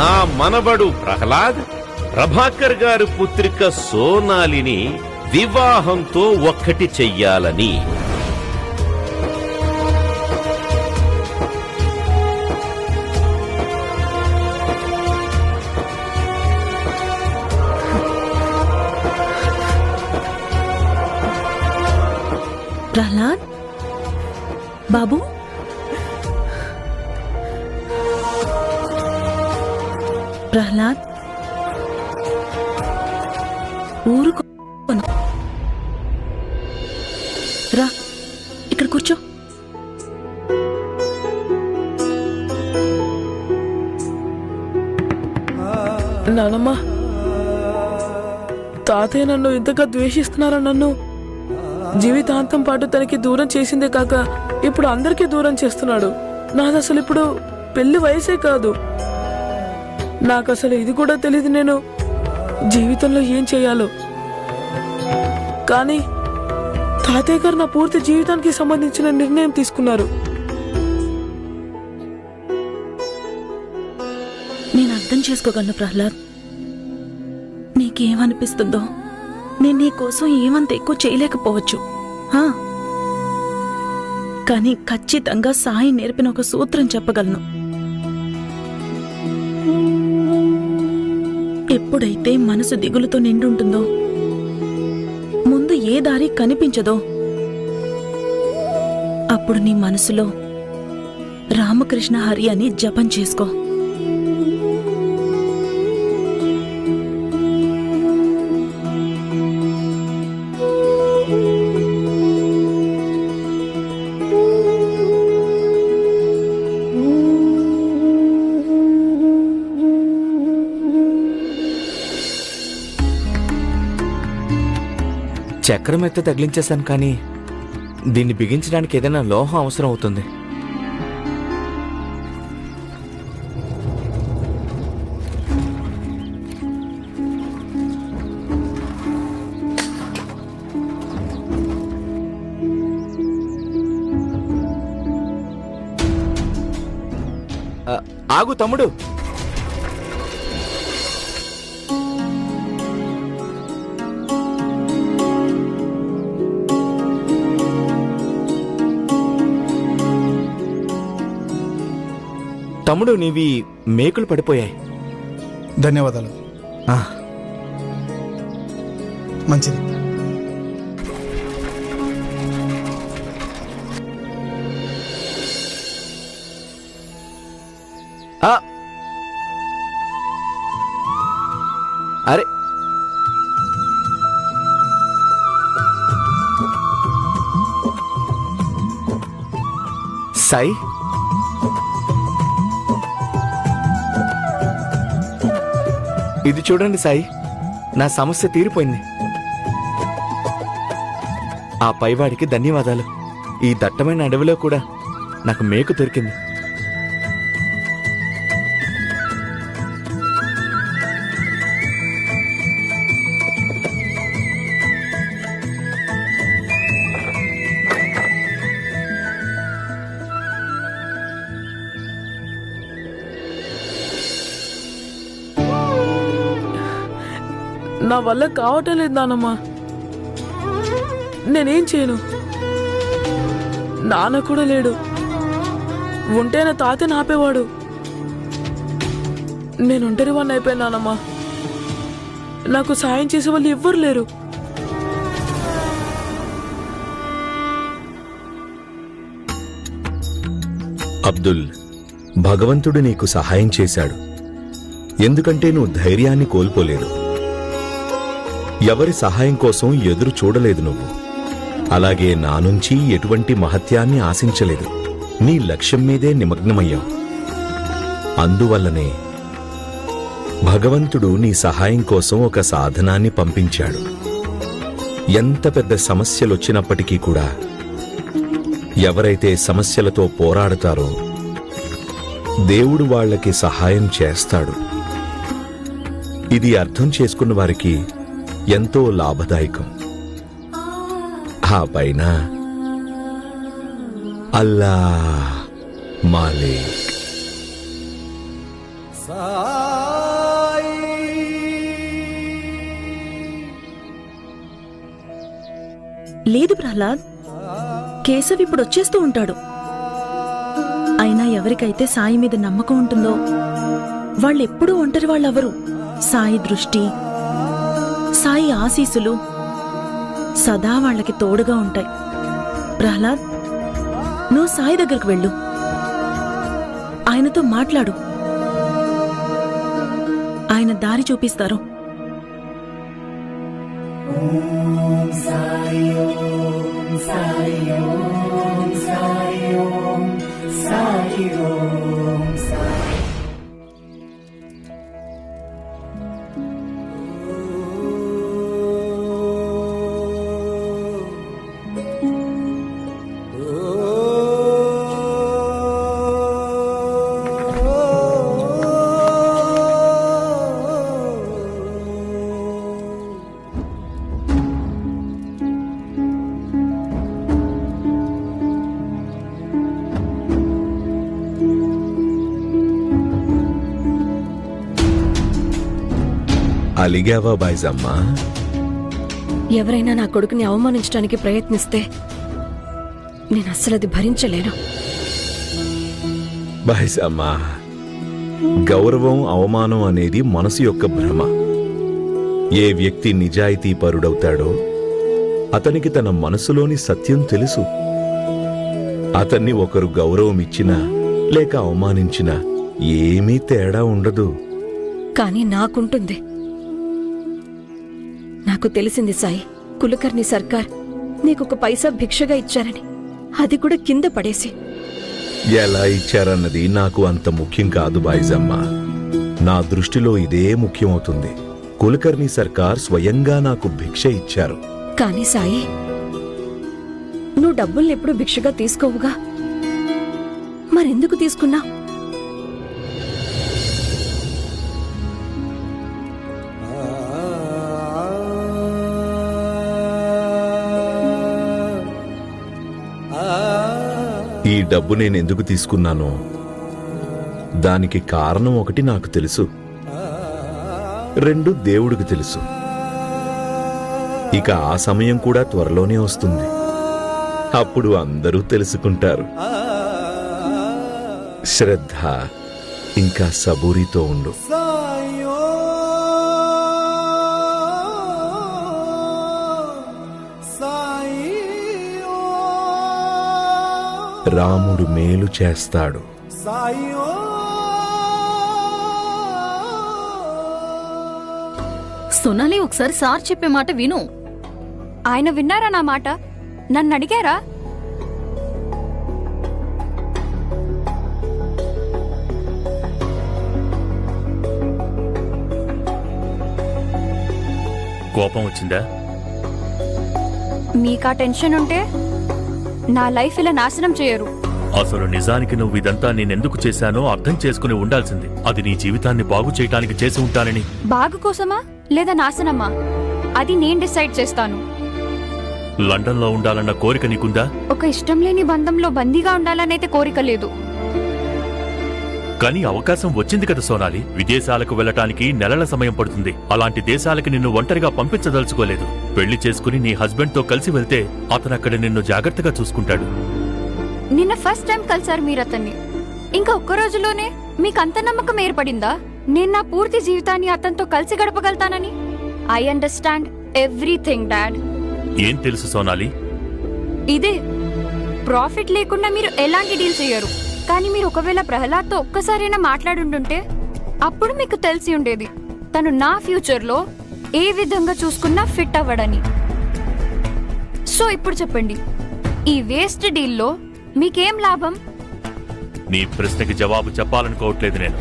నా మనబడు ప్రహ్లాద్ ప్రభాకర్ గారి పుత్రిక సోనాలిని వివాహంతో ఒక్కటి చెయ్యాలని. ప్రహ్లాద్? బాబు? ప్రహ్లాద్? ఊరుకో. రా ఇక్కడ కూర్చో. నానమ్మ తాతయ్య నన్ను ఇంతగా ద్వేషిస్తున్నారా నన్ను? జీవితాంతం పాటు తనకి దూరం చేసిందే కాక ఇప్పుడు అందరికీ దూరం చేస్తున్నాడు. నాది అసలు ఇప్పుడు పెళ్ళి వయసే కాదు. నాకు అసలు ఇది కూడా తెలియదు నేను. జీవితంలో ఏం చేయాలో. కానీ తాతయ్య గారు నా పూర్తి జీవితానికి సంబంధించిన నిర్ణయం తీసుకున్నారు. నేను అర్థం చేసుకోగలను ప్రహ్లాద్. నీకేమనిపిస్తుందో? నేను నీ కోసం ఏమంత ఎక్కువ చేయలేకపోవచ్చు. హా? కానీ ఖచ్చితంగా సాయి నేర్పిన ఒక సూత్రం చెప్పగలను. ఎప్పుడైతే మనసు దిగులుతో నిండుంటుందో ముందు ఏ దారి కనిపించదో అప్పుడు నీ మనసులో రామకృష్ణ హరి అని జపం చేసుకో. చక్రం ఎత్తు తగిలించేశాను కానీ దీన్ని బిగించడానికి ఏదైనా లోహం అవసరం అవుతుంది. ఆగు తమ్ముడు. తమ్ముడు నీవి మేకులు పడిపోయాయి. ధన్యవాదాలు. ఆ, మంచిది. ఆ. అరే. సాయి. ఇది చూడండి సాయి. నా సమస్య తీరిపోయింది. ఆ పైవాడికి ధన్యవాదాలు. ఈ దట్టమైన అడవిలో కూడా నాకు మేకు దొరికింది. వల్ల కావటం లేదు నానమ్మా. నేనేం చేయను? నాన్న కూడా లేడు. ఉంటే నా తాత నాపేవాడు నేను ఒంటరి వాడిని అయిపోయినానమ్మా నాకు సాయం చేసే వాళ్ళు ఎవ్వరు లేరు. అబ్దుల్ భగవంతుడు నీకు సహాయం చేశాడు. ఎందుకంటే నువ్వు ధైర్యాన్ని కోల్పోలేదు. ఎవరి సహాయం కోసం ఎదురు చూడలేదు నువ్వు. అలాగే నా నుంచి ఎటువంటి మహత్యాన్ని ఆశించలేదు. నీ లక్ష్యం మీదే నిమగ్నమయ్యావు. అందువల్లనే భగవంతుడు నీ సహాయం కోసం ఒక సాధనాన్ని పంపించాడు. ఎంత పెద్ద సమస్యలొచ్చినప్పటికీ కూడా ఎవరైతే సమస్యలతో పోరాడతారో దేవుడు వాళ్ళకి సహాయం చేస్తాడు. ఇది అర్థం చేసుకున్న వారికి ఎంతో లాభదాయకం. ఆ పైన అల్లా మాలే లేదు ప్రహ్లాద్ కేశవ్ ఇప్పుడు వచ్చేస్తూ ఉంటాడు. అయినా ఎవరికైతే సాయి మీద నమ్మకం ఉంటుందో వాళ్ళెప్పుడూ ఒంటరి వాళ్ళెవరు సాయి దృష్టి సాయి ఆశీసులు సదా వాళ్ళకి తోడుగా ఉంటాయి. ప్రహ్లాద్ నువ్వు సాయి దగ్గరకు వెళ్ళు. ఆయనతో మాట్లాడు. ఆయన దారి చూపిస్తారు. అలిగావా బాయ్జమ్మా? ఎవరైనా నా కొడుకుని అవమానించడానికి ప్రయత్నిస్తే నేను అస్సలు అది భరించలేను. బాయ్జమ్మా గౌరవం అవమానం అనేది మనసు యొక్క భ్రమ. ఏ వ్యక్తి నిజాయితీ పరుడవుతాడో అతనికి తన మనసులోని సత్యం తెలుసు. అతన్ని ఒకరు గౌరవం ఇచ్చినా లేక అవమానించినా ఏమీ తేడా ఉండదు. కానీ నాకుంటుంది. నాకు తెలిసింది సాయి. కులకర్ణి సర్కార్ నీకొక పైసా భిక్షగా ఇచ్చారని. అది కూడా కింద పడేసి. ఎలా ఇచ్చారన్నది నాకు అంత ముఖ్యం కాదు బాయిజమ్మ. నా దృష్టిలో ఇదే ముఖ్యమవుతుంది. కులకర్ణి సర్కార్ స్వయంగా నాకు భిక్ష ఇచ్చారు. కానీ సాయి నువ్వు డబ్బుల్ని ఎప్పుడు భిక్షగా తీసుకోవుగా? మరెందుకు తీసుకున్నా ఈ డబ్బు నేను ఎందుకు తీసుకున్నానో? దానికి కారణం ఒకటి నాకు తెలుసు. రెండు దేవుడికి తెలుసు. ఇక ఆ సమయం కూడా త్వరలోనే వస్తుంది. అప్పుడు అందరూ తెలుసుకుంటారు. శ్రద్ధ ఇంకా సబూరితో ఉండు. రాముడు మేలు చేస్తాడు. సొనాలి ఒకసారి సార్ చెప్పే మాట విను. ఆయన విన్నారా నా మాట? నన్ను అడిగారా? కోపం వచ్చిందా? మీకా టెన్షన్ ఉంటే? నా లైఫ్ ఇలా నాశనం చేయరు. అసలు నిజానికి నువ్వు ఇదంతా నేనెందుకు చేశానో అర్థం చేసుకుని ఉండాల్సింది. అది నీ జీవితాన్ని బాగు చేయటానికి చేసి ఉంటానని. బాగు కోసమా లేదా నాశనమా? అది నేను డిసైడ్ చేస్తాను. లండన్లో ఉండాలన్న కోరిక నీకుందా? ఒక ఇష్టం లేని బంధంలో బందీగా ఉండాలనైతే కోరిక లేదు. కానీ అవకాశం వచ్చింది కదా సోనాలి. విదేశాలకు వెళ్ళటానికి నెలల సమయం పడుతుంది. అలాంటి దేశాలకి నిన్ను ఒంటరిగా పంపించదలుచుకోలేదు. పెళ్ళి చేసుకుని నీ హస్బెండ్తో కలిసి వెళ్తే అతను అక్కడ నిన్ను జాగ్రత్తగా చూసుకుంటాడు. నిన్న ఫస్ట్ టైం కలిసారు మీరు అతన్ని ఇంకా ఒక్క రోజులోనే మీకు అంత నమ్మకం ఏర్పడిందా? నేను నా పూర్తి జీవితాన్ని అతనితో కలిసి గడపగలుగుతానని? ఐ అండర్స్టాండ్ ఎవ్రీథింగ్ డాడ్ ఏం తెలుసు సోనాలి? ఇదే ప్రాఫిట్ లేకుండా మీరు ఎలాంటి డీల్ చేయరు. కానీ మీరు ఒకవేళ ప్రహ్లాద్తో ఒక్కసారైనా మాట్లాడుంటుంటే అప్పుడు మీకు తెలిసి ఉండేది తను నా ఫ్యూచర్లో ఏ విధంగా చూసుకున్నా ఫిట్ అవ్వడని. సో ఇప్పుడు చెప్పండి ఈ వేస్ట్ డీల్లో మీకేం లాభం? నీ ప్రశ్నకి జవాబు చెప్పాలనుకోవట్లేదు నేను.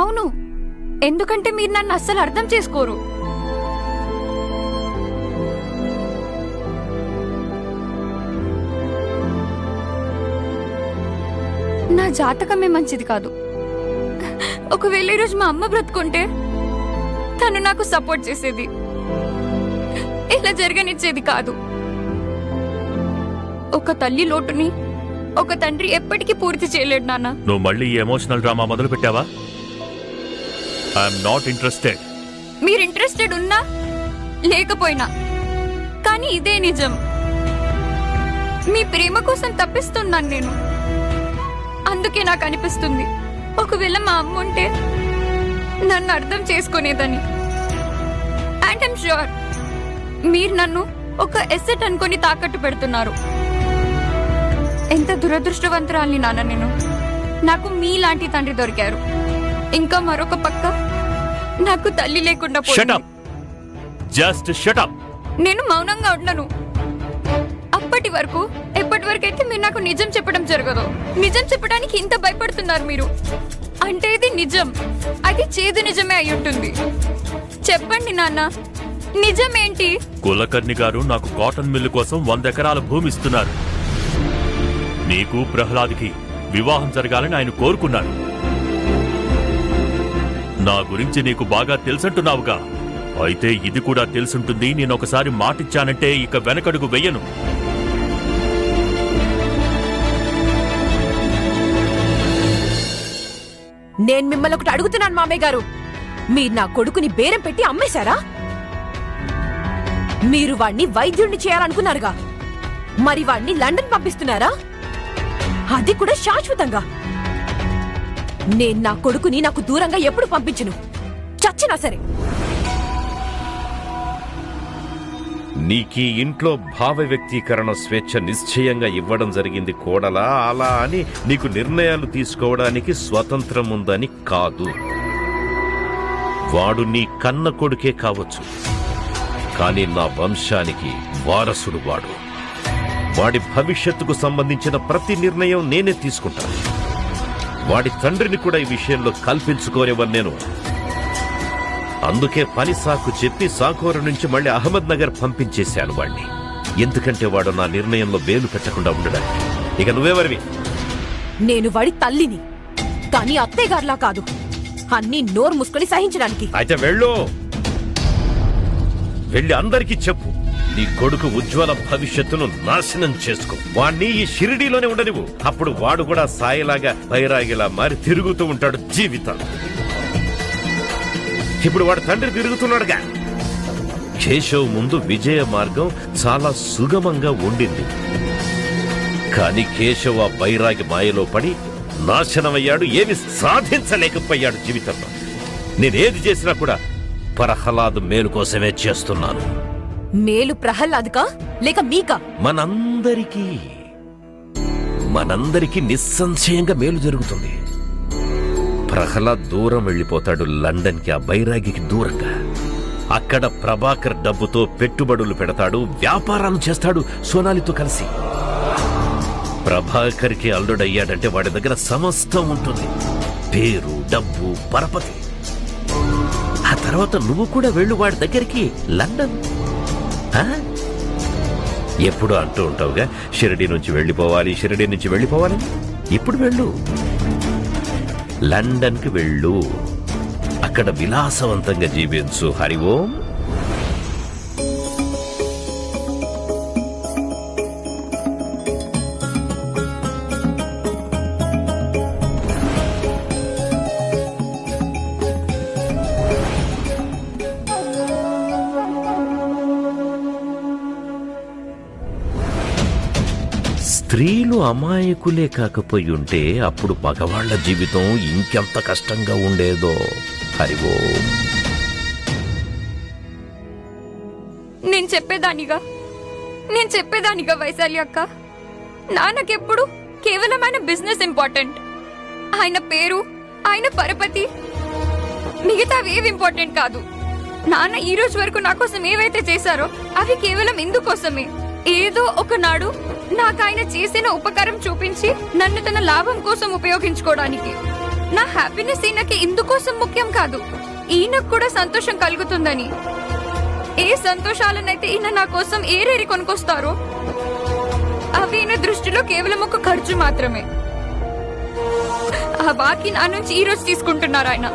అవును ఎందుకంటే మీరు నన్ను అస్సలు అర్థం చేసుకోరు. నా జాతకమే మంచిది కాదు. ఒకవేళ ఈరోజు మా అమ్మ బ్రతుకుంటే తను నాకు సపోర్ట్ చేసేది. ఇలా జరగనిచ్చేది కాదు. ఒక తల్లి లోటుని ఒక తండ్రి ఎప్పటికీ పూర్తి చేయలేడు నాన్న. నువ్వు మళ్ళీ ఎమోషనల్ డ్రామా మొదలు పెట్టావా ఐఎమ్ నాట్ ఇంట్రెస్టెడ్ మీరు ఇంట్రెస్టెడ్ ఉన్నా లేకపోయినా కానీ ఇదే నిజం. మీ ప్రేమ కోసం తప్పిస్తున్నాను నేను. అందుకే నాకు అనిపిస్తుంది. ఒకవేళ మా అమ్మ ఉంటే నన్ను అర్థం చేసుకునేదని. అండ్ ఐమ్ షూర్ మీరు నన్ను ఒక ఎసెట్ అనుకొని తాకట్టు పెడుతున్నారు. ఎంత దురదృష్టవంతురాల్ని నాన్న నేను. నాకు మీలాంటి తండ్రి దొరికారు. ఇంకా మరొక పక్క నాకు తల్లి లేకుండా జస్ట్ షటప్ నేను మౌనంగా ఉండను. ఇప్పటి వరకు? ఎప్పటి వరకు అయితే మీరు నాకు నిజం చెప్పడం జరగదు? నిజం చెప్పడానికి ఇంత భయపడుతున్నారు మీరు? అంటే ఇది నిజం. అది చేదు నిజమే అయి ఉంటుంది. చెప్పండి నాన్న. నిజం ఏంటి కులకర్ణి గారు నాకు కాటన్ మిల్లు కోసం వంద ఎకరాల భూమి ఇస్తున్నారు. నీకు ప్రహ్లాద్కి వివాహం జరగాలని ఆయన కోరుకున్నాడు. నా గురించి నీకు బాగా తెలుసంటున్నావుగా. అయితే ఇది కూడా తెలుసుంటుంది నేను ఒకసారి మాటిచ్చానంటే ఇక వెనకడుగు వెయ్యను నేను మిమ్మల్ని ఒకటి అడుగుతున్నాను మామయ్య గారు. మీరు నా కొడుకుని బేరం పెట్టి అమ్మేశారా? మీరు వాణ్ణి వైద్యుణ్ణి చేయాలనుకున్నారుగా. మరి వాణ్ణి లండన్ పంపిస్తున్నారా? అది కూడా శాశ్వతంగా. నేను నా కొడుకుని నాకు దూరంగా ఎప్పుడు పంపించును. చచ్చినా సరే. నీకీ ఇంట్లో భావ వ్యక్తీకరణ స్వేచ్ఛ నిశ్చయంగా ఇవ్వడం జరిగింది కోడలా. అలా అని నీకు నిర్ణయాలు తీసుకోవడానికి స్వతంత్రం ఉందని కాదు. వాడు నీ కన్న కొడుకే కావచ్చు. కానీ నా వంశానికి వారసుడు వాడు. వాడి భవిష్యత్తుకు సంబంధించిన ప్రతి నిర్ణయం నేనే తీసుకుంటాను. వాడి తండ్రిని కూడా ఈ విషయంలో కల్పించుకోనివ్వను నేను. అందుకే పని సాకు చెప్పి సాకోరు నుంచి మళ్ళీ అహ్మద్ నగర్ పంపించేశాను వాణ్ణి. ఎందుకంటే వాడు నా నిర్ణయంలో వేలు పెట్టకుండా ఉండడానికి. ఇక నువ్వెవరివి నేను వాడి తల్లిని కానీ అత్తయ్య గారిలా కాదు. అన్నీ నోరు మూసుకొని సహించడానికి. అయితే వెళ్ళు. వెళ్ళి అందరికీ చెప్పు. నీ కొడుకు ఉజ్వల భవిష్యత్తును నాశనం చేసుకో. వాణ్ణి ఈ షిరిడీలోనే ఉండనివ్వు. అప్పుడు వాడు కూడా సాయిలాగా బైరాగిలా మారి తిరుగుతూ ఉంటాడు జీవితం ఇప్పుడు వాడు తండ్రి తిరుగుతున్నాడుగా. కేశవ్ ముందు విజయ మార్గం చాలా సుగమంగా ఉండింది. కానీ కేశవ్ ఆ బైరాగి మాయలో పడి నాశనమయ్యాడు ఏమి సాధించలేకపోయాడు జీవితంలో. నేనేది చేసినా కూడా ప్రహ్లాద్ మేలు కోసమే చేస్తున్నాను. మేలు ప్రహ్లాద్కా? లేక మీకా? మనందరికీ మనందరికీ నిస్సంశయంగా మేలు జరుగుతుంది. ప్రహ్లాద్ దూరం వెళ్ళిపోతాడు లండన్కి ఆ బైరాగికి దూరంగా. అక్కడ ప్రభాకర్ డబ్బుతో పెట్టుబడులు పెడతాడు వ్యాపారాలు చేస్తాడు సోనాలితో కలిసి. ప్రభాకర్కి అల్లుడయ్యాడంటే వాడి దగ్గర సమస్తం ఉంటుంది. పేరు డబ్బు పరపతి. ఆ తర్వాత నువ్వు కూడా వెళ్ళు వాడి దగ్గరికి లండన్. ఆ? ఎప్పుడు అంటూ ఉంటావుగా షిరిడి నుంచి వెళ్ళిపోవాలి షిరిడి నుంచి వెళ్ళిపోవాలి ఇప్పుడు వెళ్ళు. లండన్కి వెళ్ళు. అక్కడ విలాసవంతంగా జీవించు. హరి ఓం. అమాయకులే కాకపోయి ఉంటే అప్పుడు మగవాళ్ళ జీవితం ఇంకెంత కష్టంగా ఉండేదో. హరివో నేను చెప్పేదానిగా? నేను చెప్పేదానిగా వైశాలి అక్క? నాన్నకెప్పుడు కేవలం ఆయన బిజినెస్ ఇంపార్టెంట్ ఆయన పేరు ఆయన పరపతి మిగతావేవి ఇంపార్టెంట్ కాదు. నాన్న ఈ రోజు వరకు నా కోసం ఏవైతే చేశారో అవి కేవలం ఇందుకోసమే. ఏదో ఒకనాడు నాకు ఆయన చేసిన ఉపకారం చూపించి నన్ను తన లాభం కోసం ఉపయోగించుకోవడానికి. నా హ్యాపీనెస్ ఈయనకి ఇందుకోసం ముఖ్యం కాదు. ఈయనకు కూడా సంతోషం కలుగుతుందని. ఏ సంతోషాలనైతే ఈయన నా కోసం ఏరేరి కొనుకొస్తారో అవి ఈయన దృష్టిలో కేవలం ఒక ఖర్చు మాత్రమే. ఆ బాకీ నా నుంచి ఈ రోజు తీసుకుంటున్నారు ఆయన.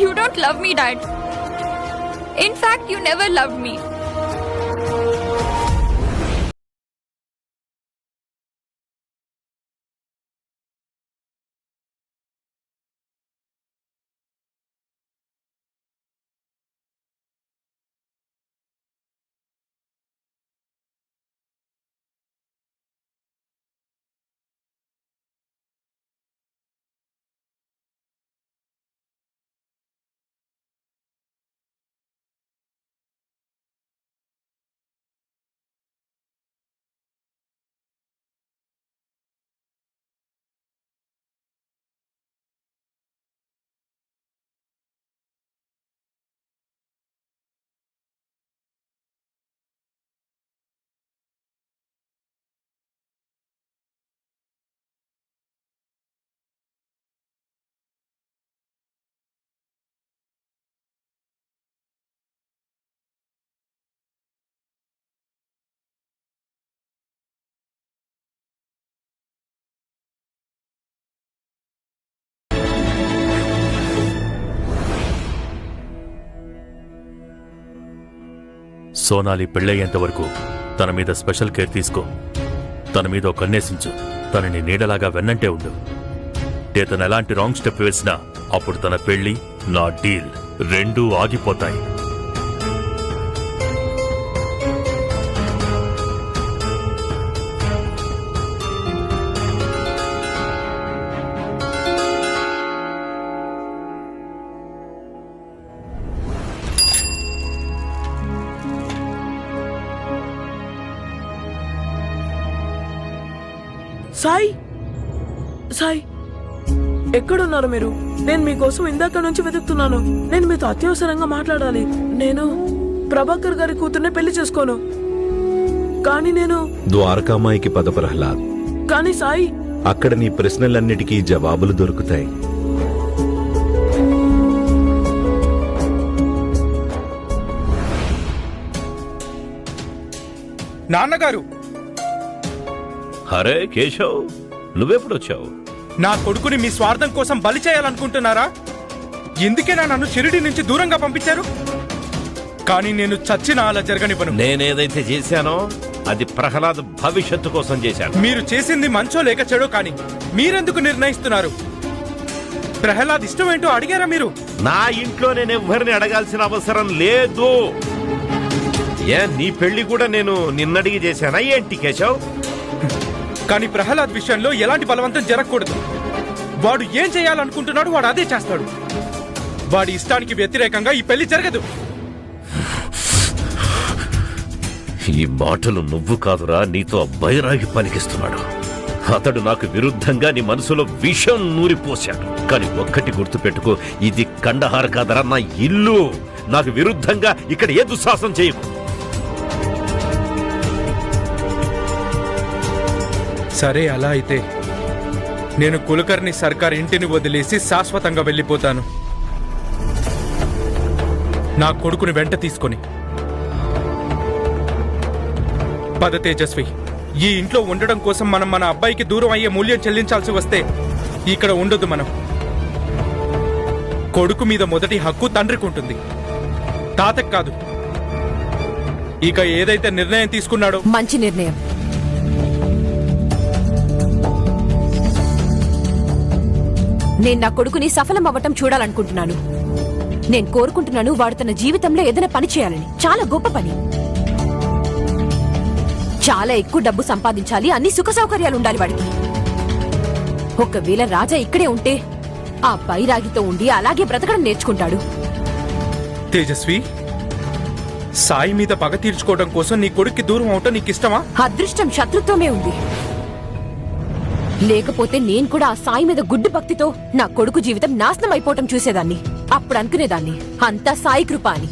You don't love me dad in fact you never love me Sonali పెళ్ళయ్యేంత వరకు తన మీద స్పెషల్ కేర్ తీసుకో. తన మీద ఒక కన్నేసించు తనని నీడలాగా వెన్నంటే ఉండు. ఏ ఎలాంటి రాంగ్ స్టెప్ వేసినా అప్పుడు తన పెళ్ళి నా డీల్ రెండూ ఆగిపోతాయి. ఎక్కడున్నారు మీరు. నేను మీకోసం ఇందాక నుంచి వెతుకుతున్నాను. నేను మీతో అత్యవసరంగా మాట్లాడాలి. నేను ప్రభాకర్ గారి కూతుర్నే పెళ్ళి చేసుకోను. కానీ నేను ద్వారకామాయికి పద ప్రహ్లాద్ కానీ సాయి. అక్కడ నీ ప్రశ్నలన్నిటికీ జవాబులు దొరుకుతాయి. నాన్నగారు! అరే కేశవ్ నువ్వెప్పుడొచ్చావు? నా కొడుకుని మీ స్వార్థం కోసం బలి చేయాలనుకుంటున్నారా? ఎందుకేనా నన్ను షిరిడి నుంచి దూరంగా పంపించారు? కానీ నేను చచ్చినా అలా జరగనివ్వను. నేనేదైతే చేశానో అది ప్రహ్లాద్ భవిష్యత్తు కోసం చేశాను. మీరు చేసింది మంచో లేక చెడో కానీ మీరెందుకు నిర్ణయిస్తున్నారు? ప్రహ్లాద్ ఇష్టం ఏంటో అడిగారా మీరు? నా ఇంట్లో నేను ఎవ్వరిని అడగాల్సిన అవసరం లేదు. ఏ నీ పెళ్ళి కూడా నేను నిన్నడిగి చేశానా? ఏంటి కేశవ్? కానీ ప్రహ్లాద్ విషయంలో ఎలాంటి బలవంతం జరగకూడదు. వాడు ఏం చేయాలనుకుంటున్నాడు వాడు అదే చేస్తాడు. వాడి ఇష్టానికి వ్యతిరేకంగా ఈ పెళ్ళి జరగదు. ఈ మాటలు నువ్వు కాదురా నీతో బైరాగి పలికిస్తున్నాడు. అతడు నాకు విరుద్ధంగా నీ మనసులో విషం నూరిపోశాడు. కానీ ఒక్కటి గుర్తుపెట్టుకో ఇది కండహార కాదరా నా ఇల్లు. నాకు విరుద్ధంగా ఇక్కడ ఏ దుస్సాహసం చేయకు. సరే అలా అయితే నేను కులకర్ణి సర్కార్ ఇంటిని వదిలేసి శాశ్వతంగా వెళ్ళిపోతాను. నా కొడుకుని వెంట తీసుకొని. పద తేజస్వి ఈ ఇంట్లో ఉండడం కోసం మనం మన అబ్బాయికి దూరం అయ్యే మూల్యం చెల్లించాల్సి వస్తే ఇక్కడ ఉండదు మనం. కొడుకు మీద మొదటి హక్కు తండ్రికి ఉంటుంది. తాతకు కాదు. ఇక ఏదైతే నిర్ణయం తీసుకున్నాడో మంచి నిర్ణయం. నేను నా కొడుకుని సఫలం అవ్వటం చూడాలనుకుంటున్నాను. నేను కోరుకుంటున్నాను వాడు తన జీవితంలో ఏదైనా పని చేయాలని. చాలా గొప్ప పని. చాలా ఎక్కువ డబ్బు సంపాదించాలి అన్ని సుఖ సౌకర్యాలు ఉండాలి వాడికి. ఒకవేళ రాజా ఇక్కడే ఉంటే ఆ బైరాగితో ఉండి అలాగే బ్రతకడం నేర్చుకుంటాడు. తేజస్వి సాయి మీద పగ తీర్చుకోవడం కోసం నీ కొడుక్కి దూరం అవటం నీకు ఇష్టమా అదృష్టం శత్రుత్వమే ఉంది. లేకపోతే నేను కూడా ఆ సాయి మీద గుడ్డు భక్తితో నా కొడుకు జీవితం నాశనం అయిపోవటం చూసేదాన్ని. అప్పుడు అనుకునేదాన్ని. అంతా సాయి కృప అని.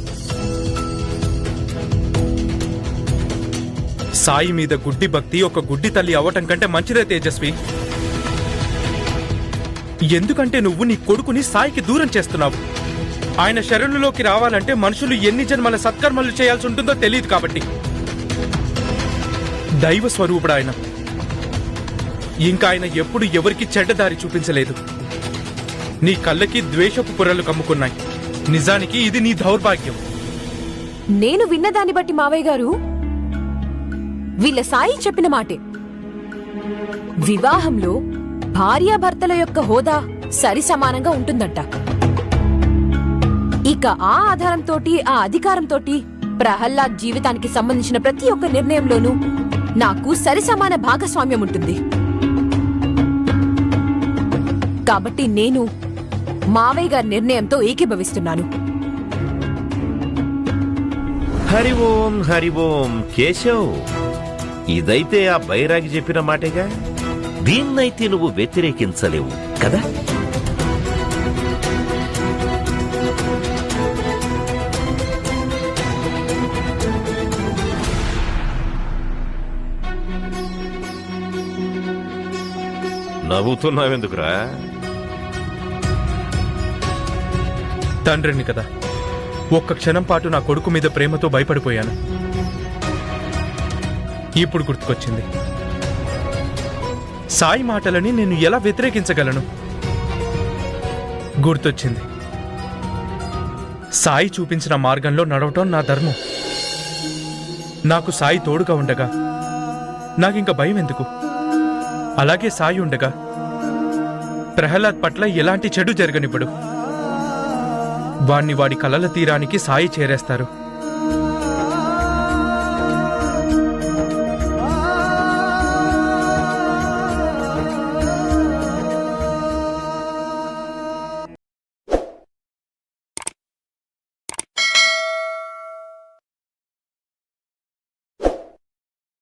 సాయి మీద గుడ్డి భక్తి ఒక గుడ్డి తల్లి అవ్వటం కంటే మంచిదే తేజస్వి. ఎందుకంటే నువ్వు నీ కొడుకుని సాయికి దూరం చేస్తున్నావు. ఆయన శరణులోకి రావాలంటే మనుషులు ఎన్ని జన్మల సత్కర్మలు చేయాల్సి ఉంటుందో తెలియదు కాబట్టి. దైవ స్వరూపుడు ఆయన. ఇంకా ఆయన ఎప్పుడు ఎవరికి చెడ్డదారి చూపించలేదు. నీ కళ్ళకి ద్వేషపు పొరలు కమ్ముకున్నాయి. నిజానికి ఇది నీ దౌర్భాగ్యం. నేను విన్నదాన్ని బట్టి మావయ్య గారు వీళ్ళ సాయి చెప్పిన మాటే. వివాహంలో భార్యాభర్తల యొక్క హోదా సరి సమానంగా ఉంటుందంట. ఇక ఆ ఆధారంతో ఆ అధికారంతో ప్రహ్లాద్ జీవితానికి సంబంధించిన ప్రతి ఒక్క నిర్ణయంలోనూ నాకు సరిసమాన భాగస్వామ్యం ఉంటుంది. కాబట్టి నేను మావయ్య గారి నిర్ణయంతో ఏకీభవిస్తున్నాను. హరి ఓం హరి ఓం కేశవ్. ఇదైతే ఆ బైరాగి చెప్పిన మాటేగా? దీన్నైతే నువ్వు వ్యతిరేకించలేవు కదా? నవ్వుతున్నావెందుకురా? తండ్రిని కదా. ఒక్క క్షణం పాటు నా కొడుకు మీద ప్రేమతో భయపడిపోయాను. ఇప్పుడు గుర్తుకొచ్చింది. సాయి మాటలని నేను ఎలా వ్యతిరేకించగలను? గుర్తొచ్చింది. సాయి చూపించిన మార్గంలో నడవటం నా ధర్మం. నాకు సాయి తోడుగా ఉండగా నాకింక భయం ఎందుకు అలాగే సాయి ఉండగా ప్రహ్లాద్ పట్ల ఎలాంటి చెడు జరగనివ్వడు. వాణ్ణి వాడి కలల తీరానికి సాయి చేరేస్తారు.